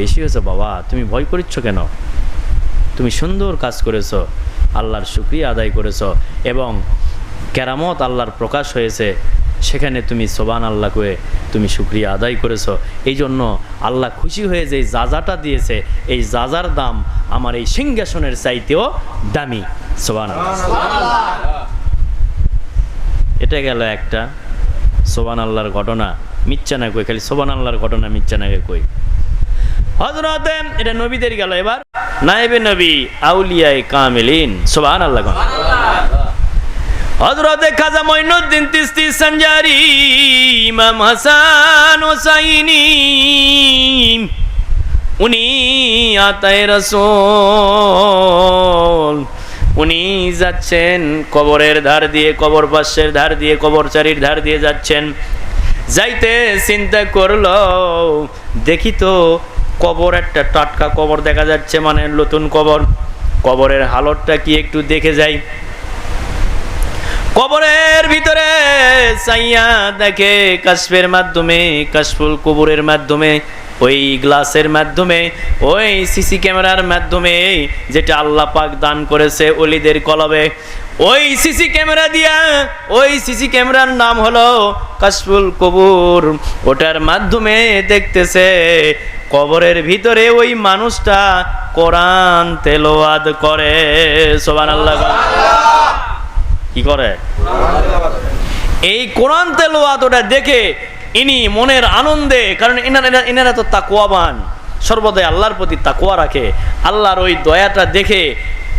বেশি হয়েছে বাবা। তুমি ভয় করিচ্ছ কেন? তুমি সুন্দর কাজ করেছ আল্লাহর শুক্রিয়া আদায় করেছ এবং কেরামত আল্লাহর প্রকাশ হয়েছে সেখানে তুমি সোবান আল্লাহ কয়ে তুমি শুক্রিয়া আদায় করেছ। এই জন্য আল্লাহ খুশি হয়ে যে যাজাটা দিয়েছে এই যাজার দাম আমার এই সিংহাসনের চাইতেও দামি। সোবান এটা গেল একটা। সোবান আল্লাহর ঘটনা মিচ্ছা না কই খালি সোবান আল্লাহর ঘটনা মিচ্ছা না কই? হজরতে এটা নবীদের গেল এবার। নাইবে নবী, আউলিয়ায় কামেলিন। সোবান আল্লাহ হজরতে খাজা মঈনুদ্দিন তিস্তি সঞ্জারি, ইমাম হাসান ওসাইনি উনি আতায় রসোল। উনি যাচ্ছেন কবরের ধার দিয়ে, কবর পাশের ধার দিয়ে কবরচারীর ধার দিয়ে যাচ্ছেন। যাইতে চিন্তা করল, দেখি তো কবর, একটা টাটকা কবর দেখা যাচ্ছে মানে নতুন কবর। কবরের হালতটা কি একটু দেখে যাই। কবরের ভিতরে সাইয়া দেখে কাশফের মাধ্যমে, কাশফুল কবরের মাধ্যমে, ওই গ্লাসের মাধ্যমে, ওই সিসি ক্যামেরার মাধ্যমে, যেটা আল্লাহ পাক দান করেছে অলিদের কলবে। ওই সিসি ক্যামেরা দিয়া, ওই সিসি ক্যামেরার নাম হলো কাশফুল কবুর। ওটার মাধ্যমে দেখতেছে, কবরের ভিতরে ওই মানুষটা কোরআন তেলোয়াদ করে। সোবান আল্লাহ কি করে? এই কোরআন তেলোয়াদ ওটা দেখে ইনি মনের আনন্দে, কারণ এনারা এনারা তো তাকুয়াবান সর্বদাই আল্লাহর প্রতি তাকুয়া রাখে। আল্লাহর ওই দয়াটা দেখে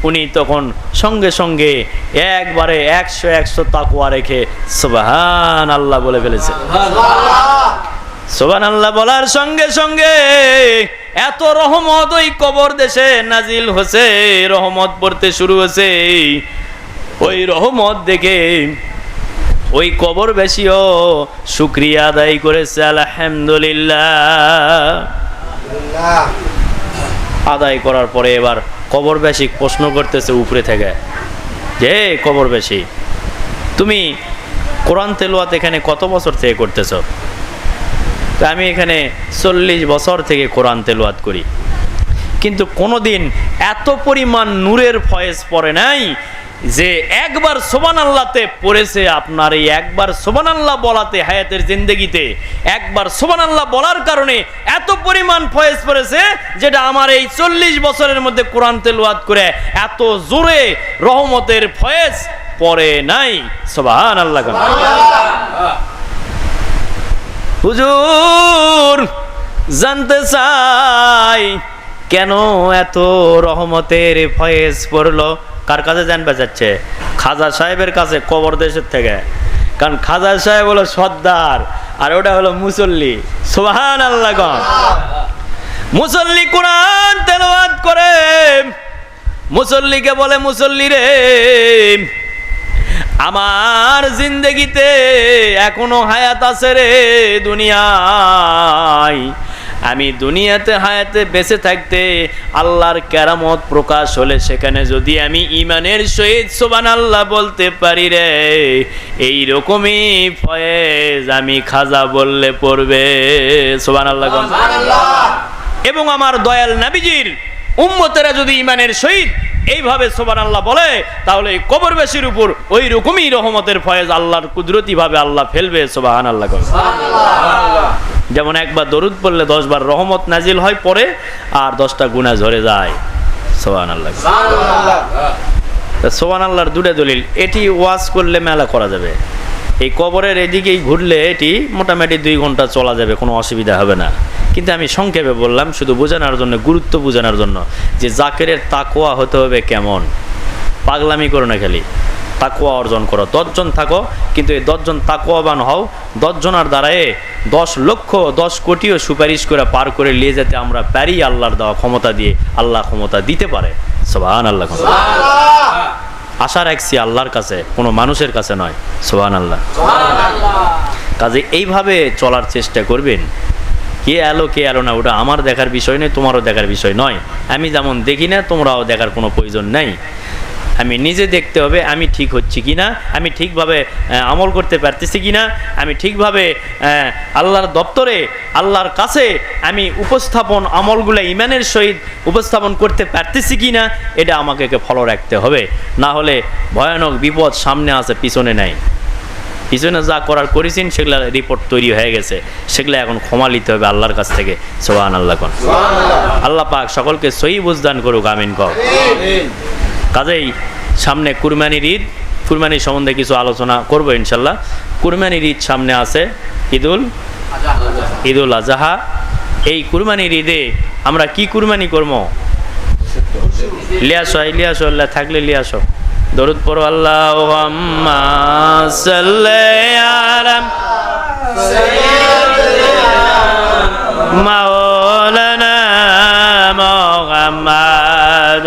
উনি তখন সঙ্গে সঙ্গে একবারে একশো একশো তাকুয়া রেখে সুবাহান আল্লাহ বলে ফেলেছে। সোবান আল্লাহ বলার সঙ্গে সঙ্গে এত রহমত ওই কবর দেশে নাজিল হচ্ছে রহমত পড়তে শুরু হয়েছে। ওই রহমত দেখে ওই কবর বেশিও শুক্রিয়া আদায় করেছে আলহামদুলিল্লাহ। আদায় করার পরে এবার কবর বেশি প্রশ্ন করতেছে উপরে থেকে। যে কবর বেশি। তুমি কোরআন তেলোয়াত এখানে কত বছর থেকে করতেছ? তো আমি এখানে চল্লিশ বছর থেকে কোরআন তেলোয়াত করি। কিন্তু কোনোদিন এত পরিমাণ নূরের ফয়েজ পড়ে নাই যে একবার সোবান আল্লাহতে পড়েছে আপনার এই একবার সোবান আল্লাহ বলাতে হায়াতের জিন্দগিতে, একবার সোবান আল্লাহ বলার কারণে এত পরিমাণ ফয়েজ পড়েছে যেটা আমার এই চল্লিশ বছরের মধ্যে কোরআন তেলওয়াত করে এত জোরে রহমতের ফয়েজ পড়ে নাই। সোবাহান আল্লাহ হুজুর, জানতে চাই কেন এত রহমতের ফয়েজ পড়ল? কার কাছে জানবে যাচ্ছে খাজা সাহেবের কাছে, কবর দেশের থেকে। কারণ খাজা সাহেব হলো সর্দার, আর ওটা হলো মুসল্লি। সোহান আল্লাহ মুসল্লি কোরআন তেলাওয়াত করে। মুসল্লিকে বলে, মুসল্লি রে, আমার জিন্দগিতে এখনও হায়াত আছে রে দুনিয়ায়। আমি দুনিয়াতে, হায়াতে বেঁচে থাকতে আল্লাহর কেরামত প্রকাশ হলে সেখানে যদি আমি ইমানের সহিত সোবান আল্লাহ বলতে পারি রে এই রকমই ফয়েজ আমি খাজা বললে পড়বে। সোবান আল্লাহ এবং আমার দয়াল নাবিজির উম্মতেরা যদি ইমানের সহিত এইভাবে সোবান আল্লাহ বলে, তাহলে এই কবরবাসীর উপর ওই রকমই রহমতের ফয়েজ আল্লাহর কুদরতি ভাবে আল্লাহ ফেলবে। সোবাহান আল্লাহ যেমন একবার দরুদ পড়লে দশবার রহমত নাজিল হয় পরে, আর দশটা গুণা ঝরে যায়। সোহান আল্লাহ সোহান আল্লাহর দুটা দলিল, এটি ওয়াজ করলে মেলা করা যাবে। এই কবরের এদিকেই ঘুরলে এটি মোটামুটি দুই ঘণ্টা চলা যাবে, কোনো অসুবিধা হবে না। কিন্তু আমি সংক্ষেপে বললাম, শুধু বোঝানোর জন্য, গুরুত্ব বোঝানোর জন্য যে জাকেরের তাকোয়া হতে হবে কেমন। পাগলামি করো না খালি। তাকুয়া অর্জন করো। দশজন থাকো কিন্তু এই দশজন তাকুয়াবান হও। দশজনের দ্বারায় দশ লক্ষ দশ কোটিও সুপারিশ করে পার করে নিয়ে যেতে আমরা পারি আল্লাহর দেওয়া ক্ষমতা দিয়ে। আল্লাহ ক্ষমতা দিতে পারে। সোহান আল্লাহ আশা রাখছি আল্লাহর কাছে কোনো মানুষের কাছে নয়। সোহান আল্লাহ কাজে এইভাবে চলার চেষ্টা করবেন। কে এলো কে এলো না ওটা আমার দেখার বিষয় নয় তোমারও দেখার বিষয় নয়। আমি যেমন দেখি না তোমরাও দেখার কোনো প্রয়োজন নেই। আমি নিজে দেখতে হবে আমি ঠিক হচ্ছি কি না আমি ঠিকভাবে আমল করতে পারতেছি কি না আমি ঠিকভাবে আল্লাহর দপ্তরে আল্লাহর কাছে আমি উপস্থাপন আমলগুলো ইমানের সহিত উপস্থাপন করতে পারতেছি কি না এটা আমাকে ফলো রাখতে হবে। না হলে ভয়ানক বিপদ সামনে আছে পিছনে নাই। পিছনে যা করার করেছেন সেগুলো রিপোর্ট তৈরি হয়ে গেছে। সেগুলো এখন ক্ষমা নিতে হবে আল্লাহর কাছ থেকে। সোহান আল্লাহ কন আল্লাহ পাক সকলকে সহি বুঝদান করুক আমিন কও। কাজেই সামনে কুরবানির ঈদ, কুরবানির সম্বন্ধে কিছু আলোচনা করব ইনশাল্লাহ। কুরবানির ঈদ সামনে আছে, ঈদুল ঈদুল আজহা। এই কুরবানির ঈদে আমরা কি কুরবানি করব? লিয়াসো লিয়াস আল্লাহ থাকলে লিয়াসো দরুদ পড়ো আল্লাহ মাওলানা মোহাম্মদ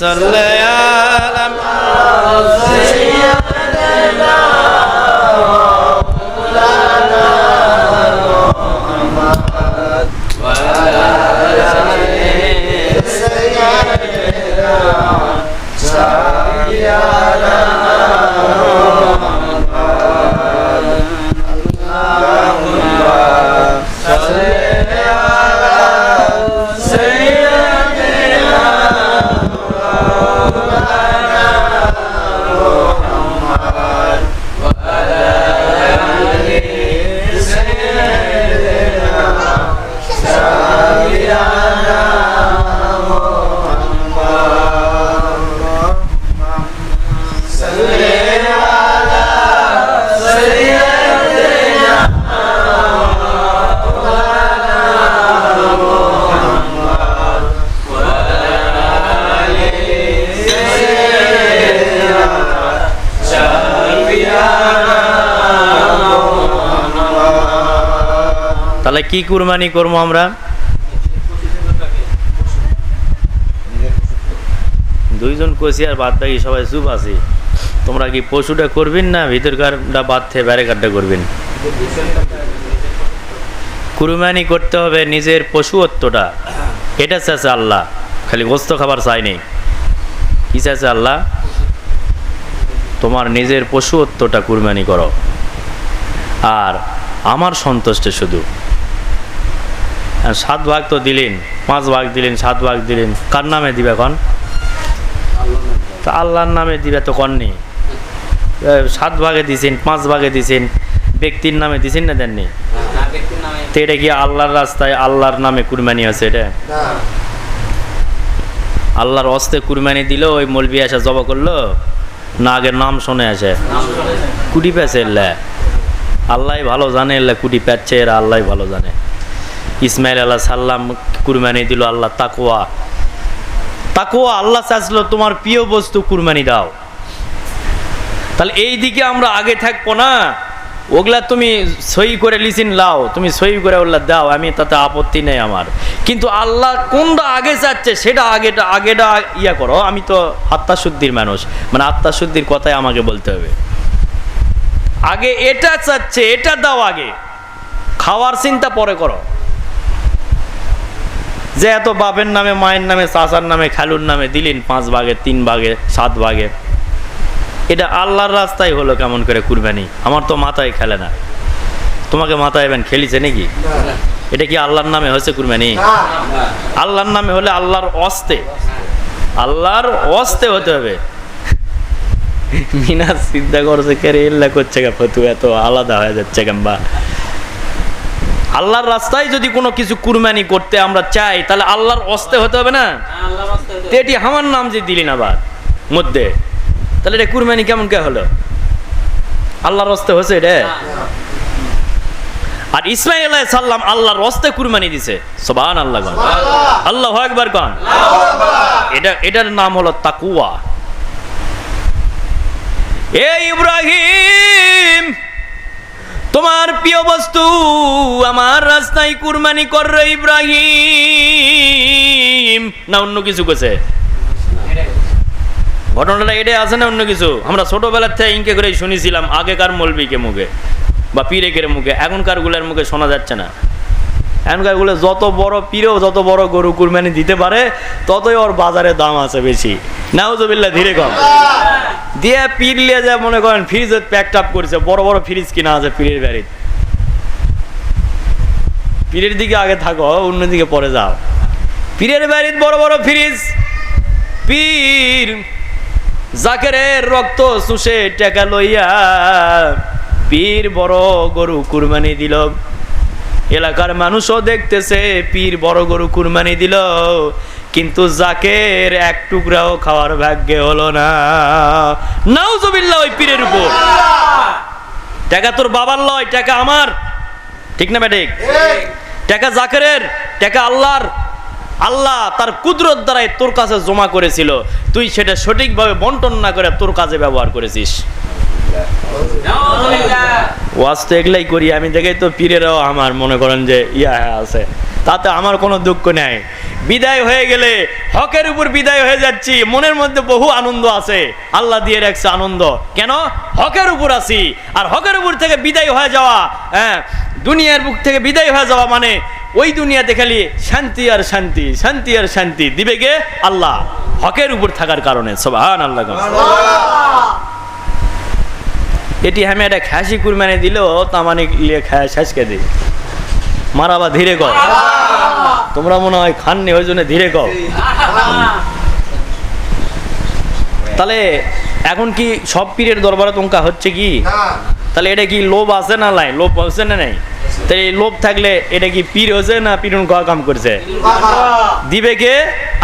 صل على محمد কি কুরবানি করব আমরা? দুইজন কষি আর বাদ বাকি সবাই চুপ আছি। তোমরা কি পশুটা করবেন না ভিতরকারটা বাদ থেকে ব্যারেকারটা করবেন? কুরবানি করতে হবে নিজের পশুত্বটা। এটা চাচ্ছে আল্লাহ। খালি গোস্ত খাবার চাই নেই। কি চাচ্ছে আল্লাহ? তোমার নিজের পশুত্বটা কুরবানি করো। আর আমার সন্তুষ্টে শুধু। সাত ভাগ তো দিলেন, পাঁচ ভাগ দিলেন, সাত ভাগ দিলেন। কার নামে দিবে এখন? তা আল্লাহর নামে দিবে তো কননি সাত ভাগে দিছেন, পাঁচ ভাগে দিছেন, ব্যক্তির নামে দিছেন না দেননি? তো এটা কি আল্লাহর রাস্তায় আল্লাহর নামে কুরবানি আছে এটা? আল্লাহর অস্তে কুরবানি দিল, ওই মলবি আসা জবা করল, না আগের নাম শুনে আসে। কুটি পেছে আল্লাহ ভালো জানে কুটি পেচ্ছে, এরা আল্লাহ ভালো জানে। ইসমাইল আল্লাহ সাল্লাম কুরবানি দিল আল্লাহ তাকুয়া তাকুয়া আল্লাহ চাচ্ছিল তোমার প্রিয় বস্তু কুরবানি দাও। তাহলে এই দিকে আমরা আগে থাকব না। ওগুলা তুমি সই করে লিসিন লাও, তুমি সই করে ওগুলা দাও, আমি তাতে আপত্তি নেই আমার। কিন্তু আল্লাহ কোনটা আগে চাচ্ছে সেটা আগেটা আগেটা ইয়া করো। আমি তো আত্মাশুদ্ধির মানুষ মানে আত্মাশুদ্ধির কথাই আমাকে বলতে হবে। আগে এটা চাচ্ছে, এটা দাও আগে। খাওয়ার চিন্তা পরে করো। যে এত বাপের নামে মায়ের নামে চাচার নামে খালুর নামে দিলেন পাঁচ ভাগে তিন ভাগে সাত ভাগে। এটা আল্লাহর রাস্তায় হলো কেমন করে কুরবানি? আমার তো মাথায় খেলে না। তোমাকে মাথায় এবেন খেলিছে নাকি? এটা কি আল্লাহর নামে হয়েছে কুরবানি? আল্লাহর নামে হলে আল্লাহর অস্তে। আল্লাহর অস্তে হতে হবে। মিনা চিন্তা করছে কে রে এল্লা করছে গা ফতু এত আলাদা হয়ে যাচ্ছে কেমবা আল্লাহর রাস্তায় যদি কোনো কিছু কুরবানি করতে আমরা চাই তাহলে আল্লাহর অস্তে হতে হবে না? এটি আমার নাম যে দিলি না আবার মধ্যে। তাহলে এটা কুরবানি কেমন কে হলো? আল্লাহর হস্তে হচ্ছে এটা? আর ইসমাইল সাল্লাম আল্লাহর রস্তে কুরবানি দিছে। সোবান আল্লাহ গণ আল্লাহ একবার গণ এটা এটার নাম হলো তাকুয়া। এ ইব্রাহিম! তোমার প্রিয় বস্তু, আমার রাস্তায় কুরবানি কর ইব্রাহিম। না, অন্য কিছু কেছে ঘটনাটা এটাই আছে না, অন্য কিছু? আমরা ছোটবেলার থেকে ইনকে করে শুনেছিলাম, আগেকার মলবিকে মুখে বা পিরেকের মুখে, এখনকারগুলার মুখে শোনা যাচ্ছে না। এখনকারগুলো যত বড় পীরেও যত বড় গরু কুরবানি দিতে পারে, ততই ওর বাজারে দাম আছে বেশি। নাউজবিল্লা ধীরে কম। দিয়ে পীর লিয়ে যা মনে করেন ফ্রিজ প্যাক টাপ করছে, বড় বড় ফ্রিজ কিনা আছে পীরের বাড়িতে। পীরের দিকে আগে থাকো অন্যদিকে পরে যাও। পীরের বাড়িতে বড় বড় ফ্রিজ। পীর জাকেরের রক্ত শুষে টেকা লইয়া পীর বড় গরু কুরবানি দিল। এলাকার মানুষও দেখতেছে, পীর বড় গরু কুরবানি দিল, কিন্তু জাকের এক টুকরাও খাওয়ার ভাগ্যে হলো না। ওই পীরের উপর। টাকা তোর বাবার লয়, টাকা আমার। ঠিক না ব্যাটিক? টাকা জাকেরের, টাকা আল্লাহর। আল্লাহ তার কুদরত দ্বারাই তোর কাছে জমা করেছিল। তুই সেটা সঠিকভাবে বন্টন না করে তোর কাজে ব্যবহার করেছিস। ওয়াজ তো এগুলাই করি, আমি দেখেই তো পীরেরাও আমার মনে করেন যে ইয়া আছে। তাতে আমার কোনো দুঃখ নেই। বিদায় হয়ে গেলে হকের উপর বিদায় হয়ে যাচ্ছি, মনের মধ্যে বহু আনন্দ আছে। আল্লাহ দিয়ে রাখছে আনন্দ। কেন? হকের উপর আছি। আর হকের উপর থেকে বিদায় হয়ে যাওয়া হ্যাঁ দুনিয়ার বুক থেকে বিদায় হয়ে যাওয়া মানে ওই দুনিয়াতে খালি শান্তি আর শান্তি শান্তি আর শান্তি। দিবে গে আল্লাহ। হকের উপর থাকার কারণে। সবান আল্লাহ এটি আমি একটা খাসি কুরবানি দিলেও তামানি শেষকে দিই। মারাবা ধীরে কর তোমরা মনে হয় খাননি, ওই জন্য ধীরে কর তাহলে এখন কি সব পীরের দরবারে তোমকা হচ্ছে কি? তাহলে এটা কি লোভ আছে না নাই? লোভ আছে না নাই? তাহলে এই লোভ থাকলে এটা কি পীর হয়েছে না পিটুন খাওয়া কাম করছে? দিবে কে?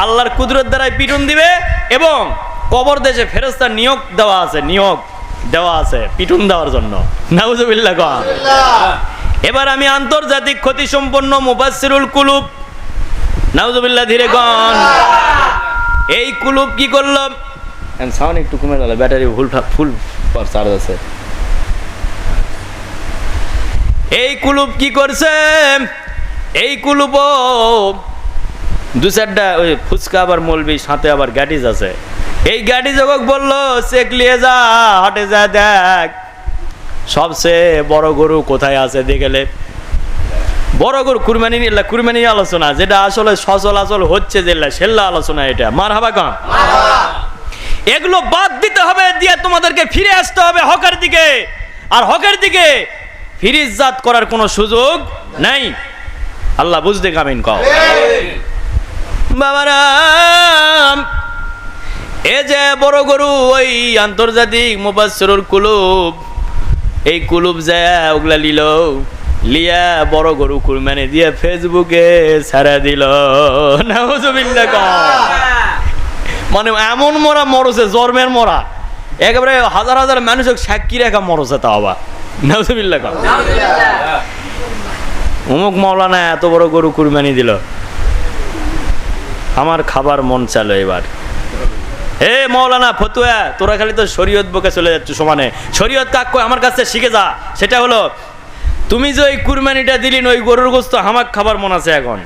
আল্লাহর কুদরত দ্বারাই পিটুন দিবে এবং কবর দেশে ফেরস্তার নিয়োগ দেওয়া আছে, নিয়োগ। দেওয়া আছে পিটুন দেওয়ার জন্য। নাউজুবিল্লাহ এবার আমি আন্তর্জাতিক ক্ষতি সম্পন্ন মুবাসসিরুল কুলুব। নাউজুবিল্লাহ ধীরে গন এই কুলুব কি করল? সাউন্ড একটু কমে গেল ব্যাটারি ফুল ফুল চার্জ আছে। এই কুলুপ কি করছে? এই কুলুপ দু চারটা ওই ফুচকা আবার মলবি সাথে আবার গ্যাটিস আছে। এই গাড়ি যখন বলল চেক নিয়ে যা হাটে যা দেখ। সবচেয়ে বড় গরু কোথায় আছে দেখলে বড় গরু কুরবানি নিয়ে কুরবানি আলোচনা যেটা আসলে সচলাচল হচ্ছে যেটা সেল্লা আলোচনা এটা। মার হাবা কম এগুলো বাদ দিতে হবে দিয়ে তোমাদেরকে ফিরে আসতে হবে হকের দিকে। আর হকের দিকে ফিরিজাত করার কোনো সুযোগ নাই। আল্লাহ বুঝতে কামিন কও। বাবারাম এ যে বড় গরু, ওই আন্তর্জাতিক মুবাসসিরুল কুলুব। এই কুলুব যায় ওগুলা লিল লিয়া বড় গরু কুরবানি দিয়ে ফেসবুকে ছাড়া দিল। নাউজুবিল্লাহ মানে এমন মরা মরছে, জন্মের মরা। একেবারে হাজার হাজার মানুষ সাক্ষী রেখা মরছে তা আবার। নাউজুবিল্লাহ অমুক মাওলানা এত বড় গরু কুরবানি দিল। আমার খাবার মন চালো এবার। হে মৌলানা ফতুয়া তোরা খালি তো শরীয়ত বকে চলে যাচ্ছ সমানে। শরীয়ত কাক আমার কাছে শিখে যা। সেটা হলো তুমি যে ওই কুরবানিটা দিলি ওই গরুর গোস্ত হামাক খাবার মন আছে এখন।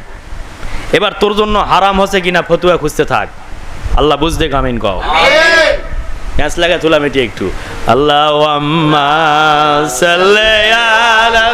এবার তোর জন্য হারাম হচ্ছে কিনা ফতুয়া খুঁজতে থাক। আল্লাহ বুঝতে কামিন কও। প্যাঁচ লাগা তোলা মেটি একটু। আল্লাহ আম্মা সাল্লি আলা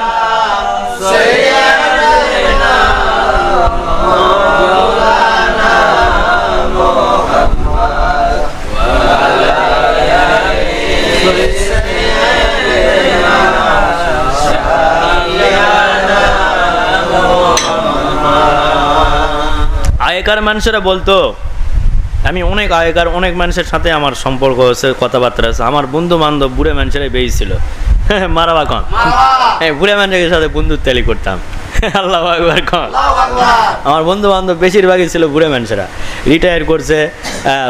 আগেকার মানুষেরা বলতো আমি অনেক আগেকার অনেক মানুষের সাথে আমার সম্পর্ক হচ্ছে কথাবার্তা আছে আমার বন্ধু বান্ধব বুড়ে মানুষেরাই বেশি ছিল। মারাবা কন? হ্যাঁ বুড়ে মানুষের সাথে বন্ধুত্বালি করতাম। আল্লাহ একবার কন। আমার বন্ধু বান্ধব বেশিরভাগই ছিল বুড়ে মানুষেরা। রিটায়ার করছে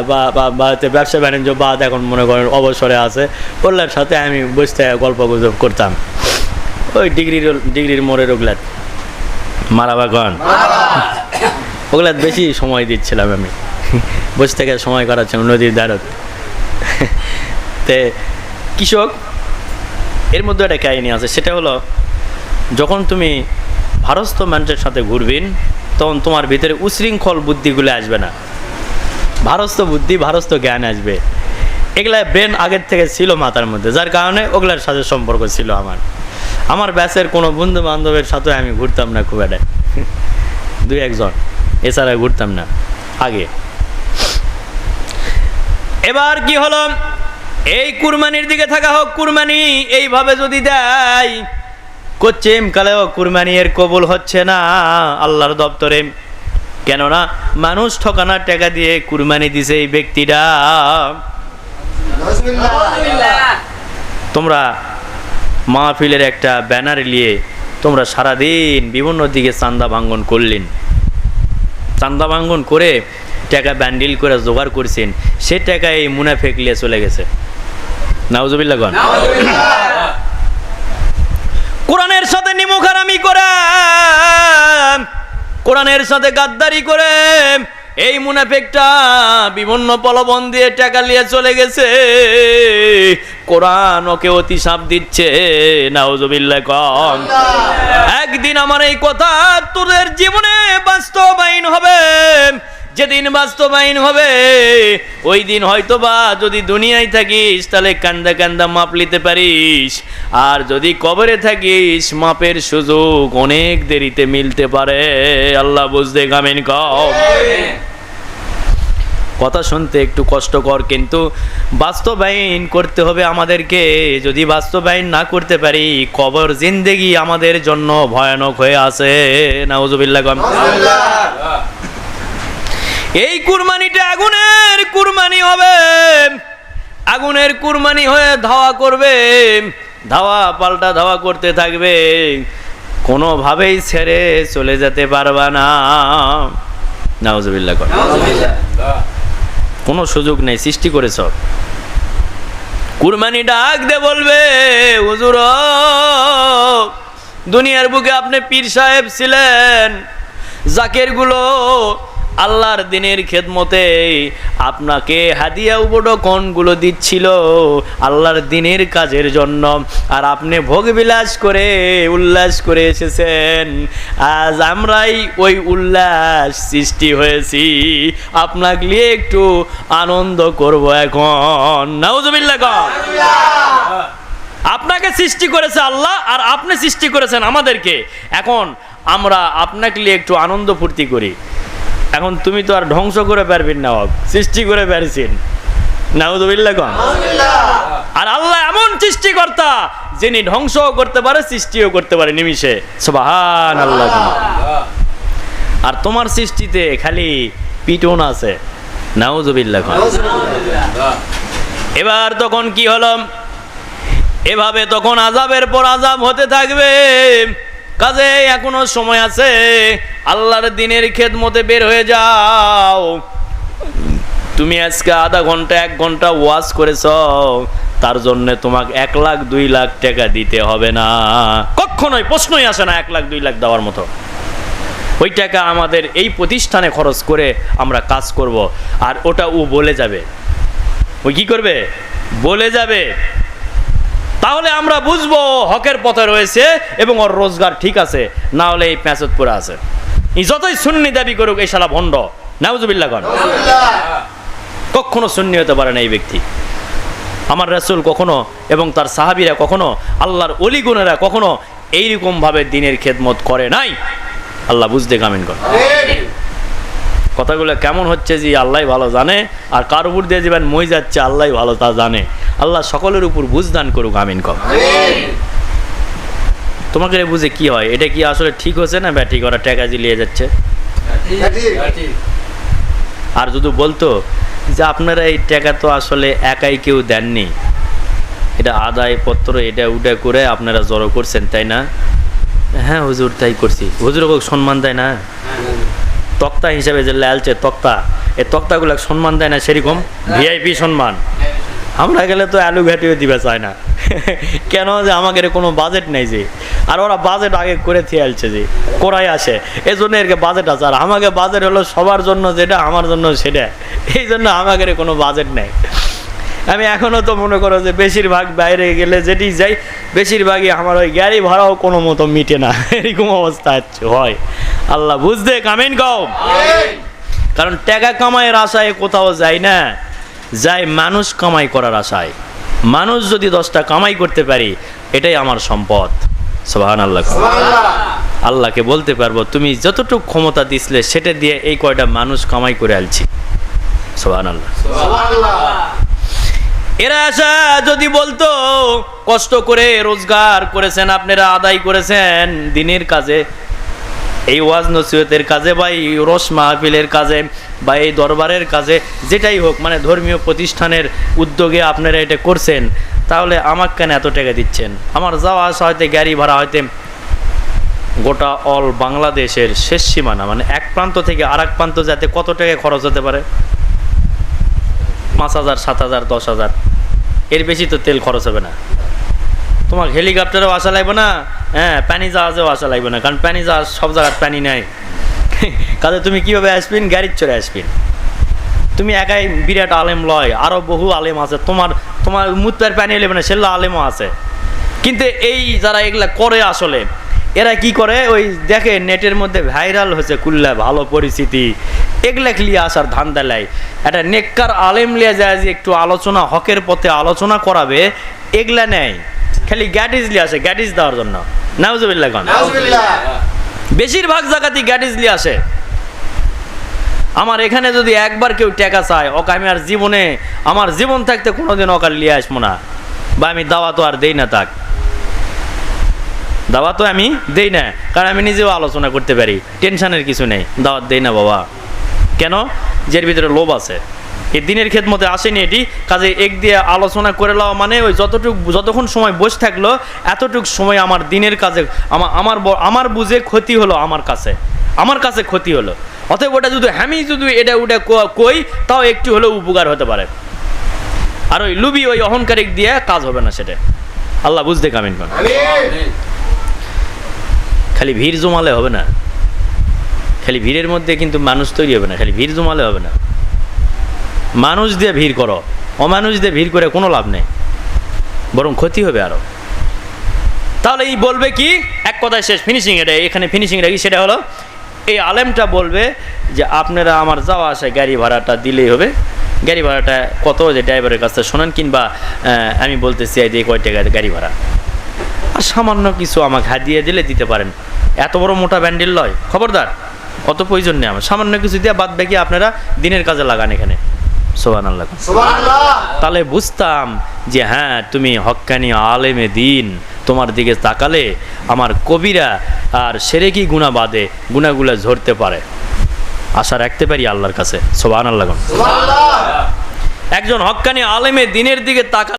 বা বা ব্যবসা বাণিজ্য বাদ এখন মনে করেন অবসরে আছে। ওগুলোর সাথে আমি বসতে গল্প গুজব করতাম। ওই ডিগ্রির ডিগ্রির মোড়ের ওগুলাত মারাবা গন ওগুলাত বেশি সময় দিচ্ছিলাম আমি। বসে থেকে সময় কাটাচ্ছিলাম নদীর দ্বারত তে কৃষক, এর মধ্যে একটা কাহিনী আছে, সেটা হলো, যখন তুমি ভারস্থ মানুষের সাথে ঘুরবেন তখন তোমার ভিতরে উশৃঙ্খল বুদ্ধিগুলো আসবে না। ভারস্থ বুদ্ধি, ভারস্থ জ্ঞান আসবে। এগুলা ব্রেন আগের থেকে ছিল মাথার মধ্যে, যার কারণে ওগুলার সাথে সম্পর্ক ছিল আমার। আমার ব্যাসের কোনো বন্ধু বান্ধবের সাথে আমি ঘুরতাম না খুব একটা। দুই একজন। এছাড়া ঘুরতাম না। আগে। এবার কি হলো? এই কুরবানির দিকে থাকা হোক কুরবানি, এইভাবে যদি দেয়, কোচিম কালেও কুরবানি এর কবুল হচ্ছে না আল্লাহর দপ্তরে। কেননা মানুষ ঠকানার টাকা দিয়ে কুরবানি দিছে এই ব্যক্তিটা। তোমরা মাহফিলের একটা ব্যানার নিয়ে তোমরা সারাদিন বিভিন্ন দিকে চান্দা ভাঙ্গন করলেন। চান্দা ভাঙ্গন করে টাকা ব্যান্ডিল করে জোগাড় করছেন, সে টাকা এই মুনাফেক নিয়ে চলে গেছে। নাউজুবিল্লাহ গন কোরআনের সাথে নিমুখারামি করে কোরআনের সাথে গাদ্দারি করে এই মুনাফেকটা বিভিন্ন প্রলোভন দিয়ে টাকা নিয়ে চলে গেছে। কোরআন ওকে অতি সাপ দিচ্ছে নাউজুবিল্লাহ একদিন আমার এই কথা তোদের জীবনে বাস্তবায়ন হবে যেদিন বাস্তবায়ন হবে ওই দিন হয়তো বা যদি দুনিয়ায় থাকিস তাহলে কান্দা কান্দা মাপ নিতে পারিস। আর যদি কবরে থাকিস মাপের সুযোগ অনেক দেরিতে মিলতে পারে। আল্লাহ বুঝতে গামেন কম। কথা শুনতে একটু কষ্টকর, কিন্তু বাস্তবায়ন করতে হবে আমাদেরকে। যদি বাস্তবায়ন না করতে পারি, কবর জিন্দেগি আমাদের জন্য ভয়ানক হয়ে আছে। নাউজুবিল্লাহ এই কুরবানিটা আগুনের কুরবানি হবে। আগুনের কুরবানি হয়ে ধাওয়া করবে। ধাওয়া, পাল্টা ধাওয়া করতে থাকবে। কোনোভাবেই ছেড়ে চলে যেতে পারবা না। নাউজুবিল্লাহ। কোনো সুযোগ নেই, সৃষ্টি করেছ। কুরবানি ডাক দে বলবে, হুজুর, দুনিয়ার বুকে আপনি পীর সাহেব ছিলেন জাকেরগুলো আল্লাহর দিনের খেদমতে আপনাকে হাদিয়া উপডকনগুলো দিচ্ছিল আল্লাহর দিনের কাজের জন্য। আর আপনি ভোগবিলাস করে, উল্লাস করে এসেছেন। আজ আমরাই ওই উল্লাস সৃষ্টি হয়েছি। আপনাকে নিয়ে একটু আনন্দ করব এখন। নাউজুবিল্লাহ কন। আপনাকে সৃষ্টি করেছে আল্লাহ আর আপনি সৃষ্টি করেছেন আমাদেরকে। এখন আমরা আপনাকে নিয়ে একটু আনন্দ ফুর্তি করি। এখন তুমি তো আর ধ্বংস করে পারবেন না হোক সৃষ্টি করে পারছেন নাউদুবিল্লাহ কন। আর আল্লাহ এমন সৃষ্টিকর্তা যিনি ধ্বংসও করতে পারে সৃষ্টিও করতে পারে নিমিষে। সুবহান আল্লাহ আর তোমার সৃষ্টিতে খালি পিটন আছে। নাউজুবিল্লাহ কন। এবার তখন কি হলো? এভাবে তখন আজাবের পর আজাব হতে থাকবে। কাজে এখনও সময় আছে। আল্লাহর দিনের খেদমতে বের হয়ে যাও। তুমি আজকে আধা ঘণ্টা, এক ঘণ্টা ওয়াশ করেছ, তার জন্য তোমাকে এক লাখ, দুই লাখ টাকা দিতে হবে না। কখনোই প্রশ্নই আসে না এক লাখ, দুই লাখ দেওয়ার মতো। ওই টাকা আমাদের এই প্রতিষ্ঠানে খরচ করে আমরা কাজ করব, আর ওটা ও বলে যাবে। ওই কি করবে? বলে যাবে। তাহলে আমরা বুঝব হকের পথে রয়েছে এবং ওর রোজগার ঠিক আছে, না হলে এই প্যাঁচত পরে আছে। যতই সুন্নি দাবি করুক, এই শালা ভণ্ড। নাউজুবিল্লাহ কন। কখনো সুন্নি হতে পারে না এই ব্যক্তি। আমার রাসূল কখনো এবং তার সাহাবীরা কখনো, আল্লাহর অলিগুনেরা কখনো এইরকমভাবে দিনের খেদমত করে নাই। আল্লাহ বুঝতে কামিন কর। কথাগুলো কেমন হচ্ছে যে আল্লাহ ভালো জানে আর কার উপর দিয়ে যাবেন মই যাচ্ছে আল্লাহ ভালো তা জানে। আল্লাহ সকলের উপর বুঝদান করুক আমিন কম। তোমাকে বুঝে কি হয়? এটা কি আসলে ঠিক হচ্ছে না ব্যাটি করা টাকা জিলিয়ে যাচ্ছে। আর যদি বলতো যে আপনারা এই টাকা তো আসলে একাই কেউ দেননি। এটা আদায় পত্র এটা উটা করে আপনারা জড়ো করছেন তাই না? হ্যাঁ হুজুর তাই করছি। হুজুর সম্মান দেয় না? তক্তা হিসাবে যে লালচে তক্তা এই তক্তাগুলো সম্মান দেয় না সেরকম ভিআইপি সম্মান। আমরা গেলে তো আলু ঘাটিও দিবে চায় না। কেন যে আমাদের কোনো বাজেট নেই যে। আর ওরা বাজেট আগে করে খেয়ালছে যে, কোরাই আসে। এই জন্য এর বাজেট আছে। আর আমাকে বাজেট হলো সবার জন্য যেটা, আমার জন্য সেটা। এই জন্য আমাদের কোনো বাজেট নেই। আমি এখনও তো মনে করো যে বেশিরভাগ বাইরে গেলে যেটি যাই, বেশিরভাগই আমার ওই গাড়ি ভাড়াও কোনো মতো মিটে না। এরকম অবস্থা হয়। আল্লাহ বুঝতে কামেন কও। কারণ টাকা কামাইয়ের আশায় কোথাও যায় না যায় মানুষ কামাই করার আশায়। মানুষ যদি দশটা কামাই করতে পারি এটাই আমার সম্পদ। সোহান আল্লাহ আল্লাহকে বলতে পারব তুমি যতটুকু ক্ষমতা দিছিলে সেটা দিয়ে এই কয়টা মানুষ কামাই করে আলছি সোহান আল্লাহ এরা আশা যদি বলতো কষ্ট করে রোজগার করেছেন আপনারা আদায় করেছেন দিনের কাজে এই ওয়াজ নসিহতের কাজে বা এই রস মাহফিলের কাজে বা এই দরবারের কাজে, যেটাই হোক মানে ধর্মীয় প্রতিষ্ঠানের উদ্যোগে আপনারা এটা করছেন, তাহলে আমাকে কেন এত টাকা দিচ্ছেন? আমার যাওয়া আসা হয়তো গাড়ি ভাড়া হয়তো গোটা অল বাংলাদেশের শেষ সীমানা মানে এক প্রান্ত থেকে আর এক প্রান্ত যাতে কত টাকা খরচ হতে পারে? পাঁচ হাজার, সাত হাজার, দশ হাজার। এর বেশি তো তেল খরচ হবে না। তোমার হেলিকপ্টারেও আসা লাগবে না হ্যাঁ পানি জাহাজেও আসা লাগবে না, কারণ প্যানি জাহাজ সব জায়গার প্যানি নাই। কাজে তুমি কীভাবে আসবেন? গাড়ির চড়ে আসবেন। তুমি একাই বিরাট আলেম লয় আরও বহু আলেম আছে। তোমার তোমার মুতার প্যানি এলেবে না সেগুলো আলেমও আছে। কিন্তু এই যারা এগুলা করে আসলে, এরা কি করে? ওই দেখে নেটের মধ্যে ভাইরাল হয়েছে কুল্লা, ভালো পরিস্থিতি। এগুলা লিয়ে আসার ধান দেয় একটা নেককার আলেম লিয়ে যায় যে একটু আলোচনা, হকের পথে আলোচনা করাবে, এগুলা নেই। খালি গ্যাটিস লিয়ে আসে গ্যাটিস দেওয়ার জন্য। নাউজুবিল্লাহ খান বেশিরভাগ জায়গাতেই গ্যাটিস লিয়ে আসে। আমার এখানে যদি একবার কেউ টাকা চায় ওকে আমি আর জীবনে আমার জীবন থাকতে কোনোদিন ওকে লিয়ে আসব না। বা আমি দাওয়া তো আর দেই না তাক। দাওয়া তো আমি দেই না কারণ আমি নিজেও আলোচনা করতে পারি। টেনশনের কিছু নেই দাওয়াত দেই না বাবা। কেন? যের ভিতরে লোভ আছে। এই দিনের খেদমতে আসেনি এটি। কাজে এক দিয়ে আলোচনা করে লওয়া মানে ওই যতটুক যতক্ষণ সময় বসে থাকল, এতটুক সময় আমার দিনের কাজে আমার আমার আমার বুঝে ক্ষতি হলো আমার কাছে। আমার কাছে ক্ষতি হলো। অতএব ওটা যদি আমি যদি এটা ওটা কই, তাও একটু হলেও উপকার হতে পারে। আর ওই লুবি ওই অহংকারিক দিয়ে কাজ হবে না সেটা। আল্লাহ বুঝতে কামিন খালি ভিড় জমালে হবে না। খালি ভিড়ের মধ্যে কিন্তু মানুষ তৈরি হবে না। খালি ভিড় জমালে হবে না। মানুষ দিয়ে ভিড় করো, অমানুষ দিয়ে ভিড় করে কোনো লাভ নেই, বরং ক্ষতি হবে আরও। তাহলে এই বলবে কি? এক কথায় শেষ ফিনিশিং এটা, এখানে ফিনিশিং রাখি সেটা হলো, এই আলেমটা বলবে যে আপনারা আমার যাওয়া আসা গাড়ি ভাড়াটা দিলেই হবে। গাড়ি ভাড়াটা কত? যে ড্রাইভারের কাছ শোনেন, কিংবা আমি বলতেছি, এই যে কয় টাকা গাড়ি ভাড়া। আর সামান্য কিছু আমাকে হাতিয়ে দিলে দিতে পারেন। এত বড় মোটা ব্যান্ডেল লয়, খবরদার, অত প্রয়োজন নেই আমার। সামান্য কিছু দিয়ে বাদ বাকি আপনারা দিনের কাজে লাগান এখানে। সোবান আল্লাহ তাহলে বুঝতাম যে হ্যাঁ তুমি হকানি আলেমে দিন তোমার দিকে তাকালে আমার কবিরা আর সেরে কি গুণা বাদে গুণাগুলা ঝরতে পারে। আশা রাখতে পারি আল্লাহর কাছে। সোবান আল্লাহ একজন হকানি আলেমে দিনের দিকে তাকা